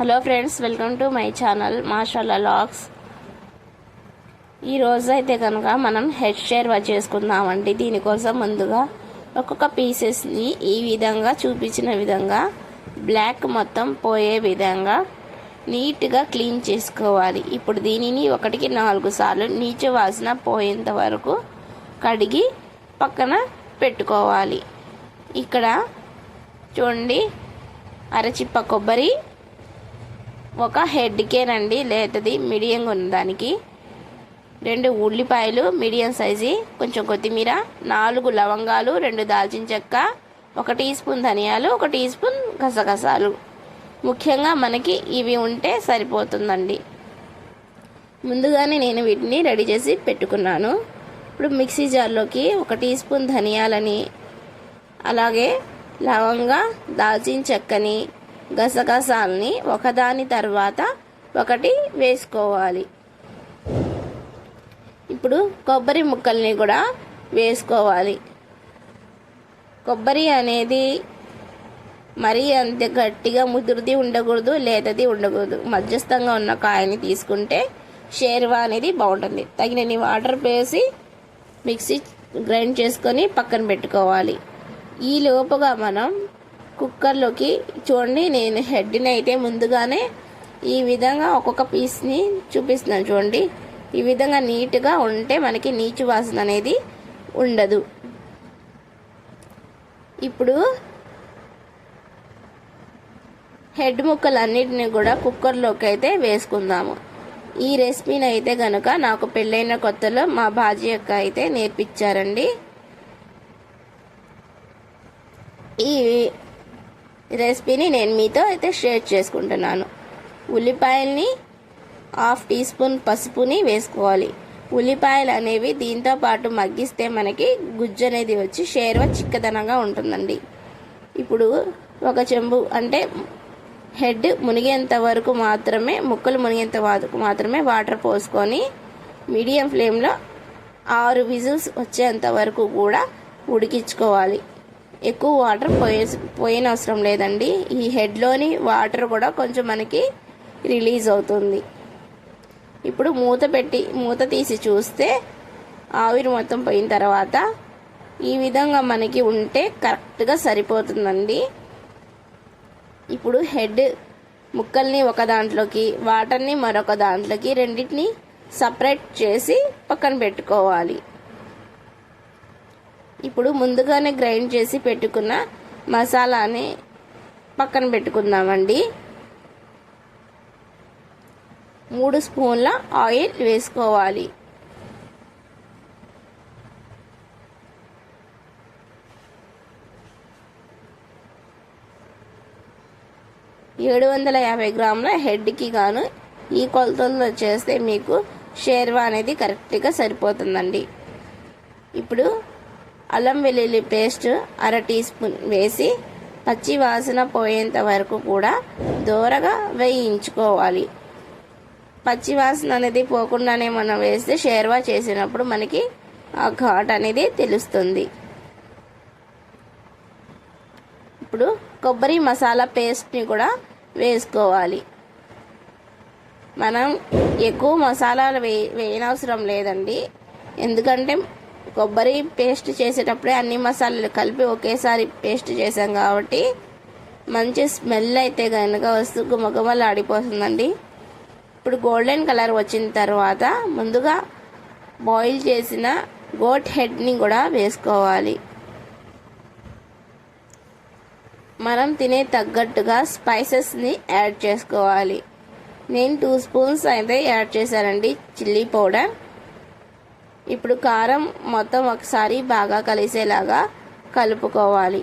Hello friends welcome to my channel Mashallah logs. ఈరోజు అయితే కనుక మనం హెడ్ షేర్వా చేసుకుందామండి. దీనికోసం ముందుగా ఒక్కొక్క పీసెస్ని ఈ విధంగా చూపించిన విధంగా బ్లాక్ మొత్తం పోయే విధంగా నీట్గా క్లీన్ చేసుకోవాలి. ఇప్పుడు దీనిని ఒకటికి నాలుగు సార్లు నీచు వాసన పోయేంత వరకు కడిగి పక్కన పెట్టుకోవాలి. ఇక్కడ చూడండి అరచిప్ప కొబ్బరి ఒక హెడ్కేనండి లేతది మీడియంగా ఉన్న దానికి. రెండు ఉల్లిపాయలు మీడియం సైజు కొంచెం కొత్తిమీర నాలుగు లవంగాలు రెండు దాల్చిన చెక్క ఒక టీ స్పూన్ ధనియాలు ఒక టీ స్పూన్ గసగసాలు ముఖ్యంగా మనకి ఇవి ఉంటే సరిపోతుందండి. ముందుగానే నేను వీటిని రెడీ చేసి పెట్టుకున్నాను. ఇప్పుడు మిక్సీ జార్లోకి ఒక టీ స్పూన్ ధనియాలని అలాగే లవంగా దాల్చిన చెక్కని గసగసాలని ఒకదాని తర్వాత ఒకటి వేసుకోవాలి. ఇప్పుడు కొబ్బరి ముక్కల్ని కూడా వేసుకోవాలి. కొబ్బరి అనేది మరీ అంత గట్టిగా ముదురుది ఉండకూడదు లేతది ఉండకూడదు. మధ్యస్థంగా ఉన్న కాయని తీసుకుంటే షేర్వా అనేది బాగుంటుంది. తగినన్ని వాటర్ వేసి మిక్సీ గ్రైండ్ చేసుకొని పక్కన పెట్టుకోవాలి. ఈ లోపుగా మనం కుక్కర్లోకి చూడండి నేను హెడ్ని అయితే ముందుగానే ఈ విధంగా ఒక్కొక్క పీస్ని చూపిస్తున్నాను చూడండి. ఈ విధంగా నీట్గా ఉంటే మనకి నీచు వాసన అనేది ఉండదు. ఇప్పుడు హెడ్ ముక్కలన్నిటిని కూడా కుక్కర్లోకి అయితే వేసుకుందాము. ఈ రెసిపీని అయితే కనుక నాకు పెళ్ళైన కొత్తలో మా బాజీ యొక్క అయితే నేర్పించారండి. ఈ రెసిపీని నేను మీతో అయితే షేర్ చేసుకుంటున్నాను. ఉల్లిపాయల్ని హాఫ్ టీ స్పూన్ పసుపుని వేసుకోవాలి. ఉల్లిపాయలు అనేవి దీంతో పాటు మగ్గిస్తే మనకి గుజ్జు అనేది వచ్చి షేర్వ చిక్కదనంగా ఉంటుందండి. ఇప్పుడు ఒక చెంబు అంటే హెడ్ మునిగేంత వరకు మాత్రమే ముక్కలు మునిగేంత వరకు మాత్రమే వాటర్ పోసుకొని మీడియం ఫ్లేమ్లో ఆరు విజిల్స్ వచ్చేంత వరకు కూడా ఉడికించుకోవాలి. ఎక్కువ వాటర్ పోయే పోయిన అవసరం లేదండి. ఈ హెడ్లోని వాటర్ కూడా కొంచెం మనకి రిలీజ్ అవుతుంది. ఇప్పుడు మూత పెట్టి మూత తీసి చూస్తే ఆవిరి మొత్తం పోయిన తర్వాత ఈ విధంగా మనకి ఉంటే కరెక్ట్గా సరిపోతుందండి. ఇప్పుడు హెడ్ ముక్కల్ని ఒక దాంట్లోకి వాటర్ని మరొక దాంట్లోకి రెండింటిని సపరేట్ చేసి పక్కన పెట్టుకోవాలి. ఇప్పుడు ముందుగానే గ్రైండ్ చేసి పెట్టుకున్న మసాలాని పక్కన పెట్టుకుందామండి. మూడు స్పూన్ల ఆయిల్ వేసుకోవాలి. ఏడు వందల యాభై గ్రాముల హెడ్కి గాను ఈ కొలతల్లో చేస్తే మీకు షేర్వా అనేది కరెక్ట్గా సరిపోతుందండి. ఇప్పుడు అల్లం వెల్లుల్లి పేస్ట్ అర టీ స్పూన్ వేసి పచ్చి వాసన పోయేంత వరకు కూడా దూరగా వేయించుకోవాలి. పచ్చి వాసన అనేది పోకుండానే మనం వేస్తే షేర్వా చేసినప్పుడు మనకి ఆ ఘాట్ అనేది తెలుస్తుంది. ఇప్పుడు కొబ్బరి మసాలా పేస్ట్ని కూడా వేసుకోవాలి. మనం ఎక్కువ మసాలాలు వే వేయనవసరం లేదండి. ఎందుకంటే కొబ్బరి పేస్ట్ చేసేటప్పుడే అన్ని మసాలాలు కలిపి ఒకేసారి పేస్ట్ చేసాం కాబట్టి మంచి స్మెల్ అయితే కనుక వస్తూ గుమగుమలు ఆడిపోతుందండి. ఇప్పుడు గోల్డెన్ కలర్ వచ్చిన తర్వాత ముందుగా బాయిల్ చేసిన గోట్ హెడ్ని కూడా వేసుకోవాలి. మనం తినే తగ్గట్టుగా స్పైసెస్ని యాడ్ చేసుకోవాలి. నేను టూ స్పూన్స్ అయితే యాడ్ చేశానండి. చిల్లీ పౌడర్ ఇప్పుడు కారం మొత్తం ఒకసారి బాగా కలిసేలాగా కలుపుకోవాలి.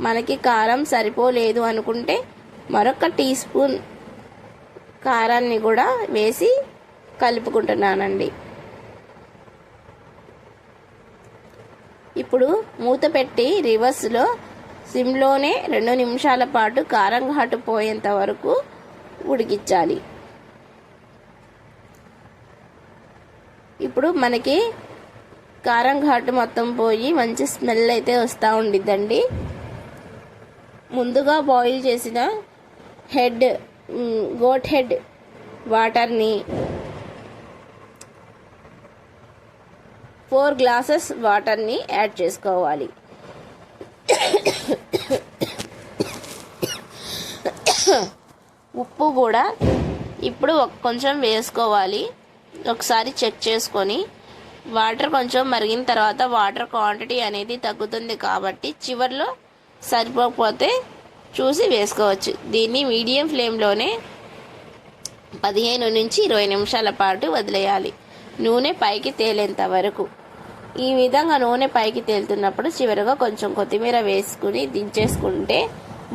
మనకి కారం సరిపోలేదు అనుకుంటే మరొక టీ స్పూన్ కారాన్ని కూడా వేసి కలుపుకుంటున్నానండి. ఇప్పుడు మూత పెట్టి రివర్స్లో సిమ్లోనే రెండు నిమిషాల పాటు కారం ఘాటు పోయేంత వరకు ఉడికించాలి. ఇప్పుడు మనకి కారం ఘాటు మొత్తం పోయి మంచి స్మెల్ అయితే వస్తూ ఉండిద్దండి. ముందుగా బాయిల్ చేసిన హెడ్ గోట్ హెడ్ వాటర్ని ఫోర్ గ్లాసెస్ వాటర్ని యాడ్ చేసుకోవాలి. ఉప్పు కూడా ఇప్పుడు కొంచెం వేసుకోవాలి. ఒకసారి చెక్ చేసుకొని వాటర్ కొంచెం మరిగిన తర్వాత వాటర్ క్వాంటిటీ అనేది తగ్గుతుంది కాబట్టి చివర్లో సరిపోకపోతే చూసి వేసుకోవచ్చు. దీన్ని మీడియం ఫ్లేమ్లోనే పదిహేను నుంచి ఇరవై నిమిషాల పాటు వదిలేయాలి. నూనె పైకి తేలేంత వరకు. ఈ విధంగా నూనె పైకి తేలుతున్నప్పుడు చివరిగా కొంచెం కొత్తిమీర వేసుకుని దించేసుకుంటే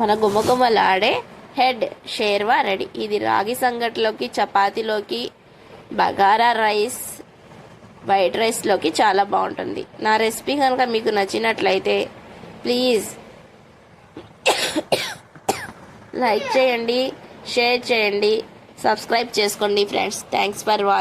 మన గుమ్మగుమ్మలాడే హెడ్ షేర్వా రెడీ. ఇది రాగి సంగటిలోకి చపాతీలోకి బగారా రైస్ వైట్ రైస్లోకి చాలా బాగుంటుంది. నా రెసిపీ కనుక మీకు నచ్చినట్లయితే ప్లీజ్ లైక్ చేయండి షేర్ చేయండి సబ్స్క్రైబ్ చేసుకోండి ఫ్రెండ్స్. Thanks for watch.